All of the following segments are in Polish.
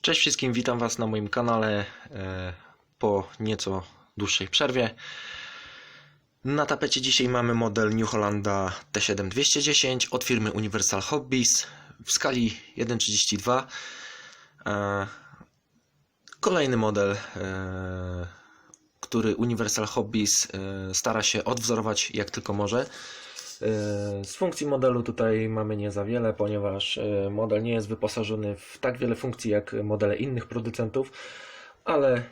Cześć wszystkim, witam Was na moim kanale e, po nieco dłuższej przerwie. Na tapecie dzisiaj mamy model New Hollanda T7210 od firmy Universal Hobbies w skali 1.32. E, Kolejny model, e, który Universal Hobbies stara się odwzorować jak tylko może. E, Z funkcji modelu tutaj mamy nie za wiele, ponieważ e, model nie jest wyposażony w tak wiele funkcji jak modele innych producentów, ale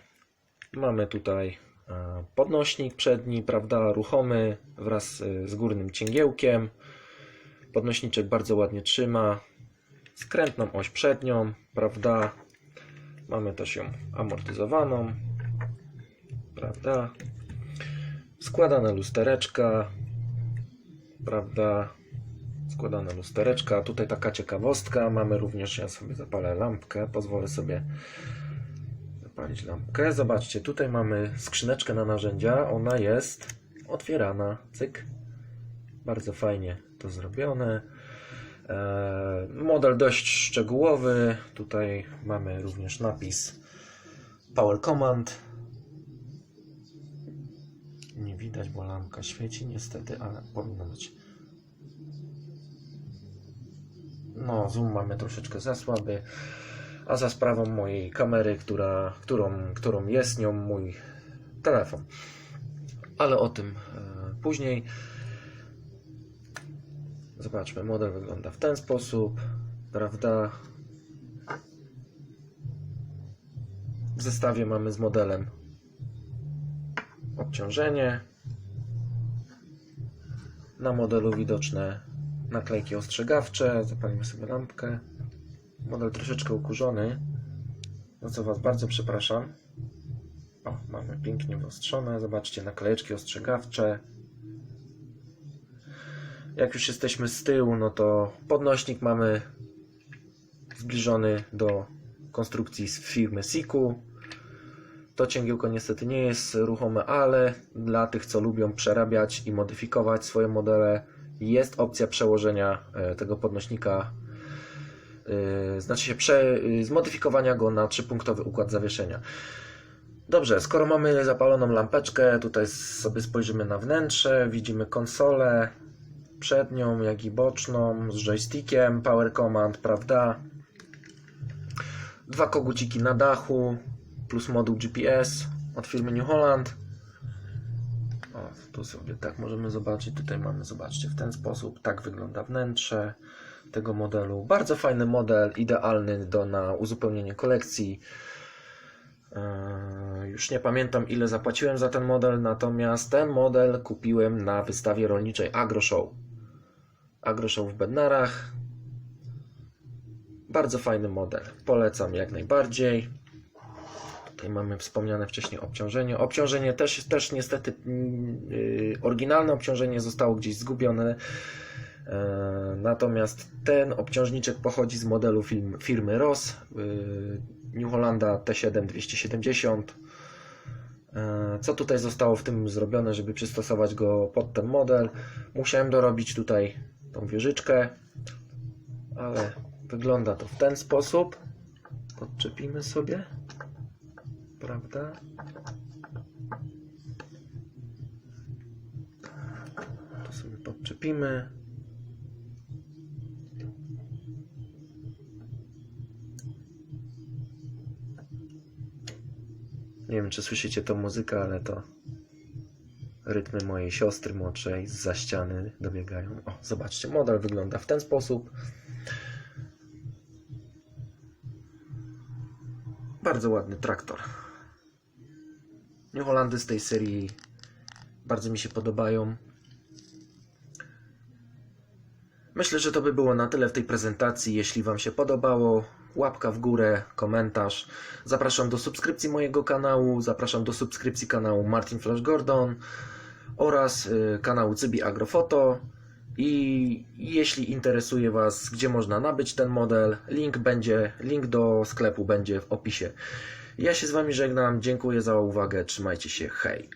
mamy tutaj e, podnośnik przedni, prawda, ruchomy wraz z górnym cięgiełkiem. Podnośniczek bardzo ładnie trzyma. Skrętną oś przednią, prawda. Mamy też ją amortyzowaną, prawda. Składane lustereczka, prawda, składane lustereczka. Tutaj taka ciekawostka, mamy również, ja sobie zapalę lampkę, pozwolę sobie zapalić lampkę. Zobaczcie, tutaj mamy skrzyneczkę na narzędzia, ona jest otwierana, cyk. Bardzo fajnie to zrobione. Eee, Model dość szczegółowy, tutaj mamy również napis Power Command. Nie widać, bo lampka świeci niestety, ale powinno być. No, zoom mamy troszeczkę za słaby, a za sprawą mojej kamery, która, którą, którą jest nią mój telefon. Ale o tym e, później. Zobaczmy, model wygląda w ten sposób, prawda? W zestawie mamy z modelem obciążenie. Na modelu widoczne naklejki ostrzegawcze. Zapalimy sobie lampkę. Model troszeczkę ukurzony, za co Was bardzo przepraszam. O, mamy pięknie wyostrzone. Zobaczcie, naklejeczki ostrzegawcze. Jak już jesteśmy z tyłu, no to podnośnik mamy zbliżony do konstrukcji z firmy Siku. To cięgiełko niestety nie jest ruchome, ale dla tych, co lubią przerabiać i modyfikować swoje modele, jest opcja przełożenia e, tego podnośnika, e, znaczy się prze, e, zmodyfikowania go na trzypunktowy układ zawieszenia. Dobrze, skoro mamy zapaloną lampeczkę, tutaj sobie spojrzymy na wnętrze, widzimy konsolę przednią, jak i boczną, z joystickiem, Power Command, prawda? Dwa koguciki na dachu, plus moduł GPS od firmy New Holland. O, tu sobie tak możemy zobaczyć. Tutaj mamy, zobaczcie, w ten sposób. Tak wygląda wnętrze tego modelu. Bardzo fajny model, idealny do, na uzupełnienie kolekcji. Eee, Już nie pamiętam ile zapłaciłem za ten model, natomiast ten model kupiłem na wystawie rolniczej AgroShow. AgroShow w Bednarach. Bardzo fajny model. Polecam jak najbardziej. Tutaj mamy wspomniane wcześniej obciążenie. Obciążenie też, też niestety yy, oryginalne obciążenie zostało gdzieś zgubione. Yy, natomiast ten obciążniczek pochodzi z modelu film, firmy Ross yy, New Hollanda T7 270. Yy, Co tutaj zostało w tym zrobione, żeby przystosować go pod ten model? Musiałem dorobić tutaj tą wieżyczkę, ale wygląda to w ten sposób. Podczepimy sobie prawda? To sobie podczepimy. Nie wiem, czy słyszycie tą muzykę, ale to rytmy mojej siostry młodszej z za ściany dobiegają. O, zobaczcie, model wygląda w ten sposób. Bardzo ładny traktor. New Hollandy z tej serii bardzo mi się podobają. Myślę, że to by było na tyle w tej prezentacji. Jeśli Wam się podobało, łapka w górę, komentarz. Zapraszam do subskrypcji mojego kanału, zapraszam do subskrypcji kanału Martin Flash Gordon oraz y, kanału Cybi Agrofoto. I jeśli interesuje Was, gdzie można nabyć ten model, link będzie, link do sklepu będzie w opisie. Ja się z Wami żegnam, dziękuję za uwagę, trzymajcie się, hej!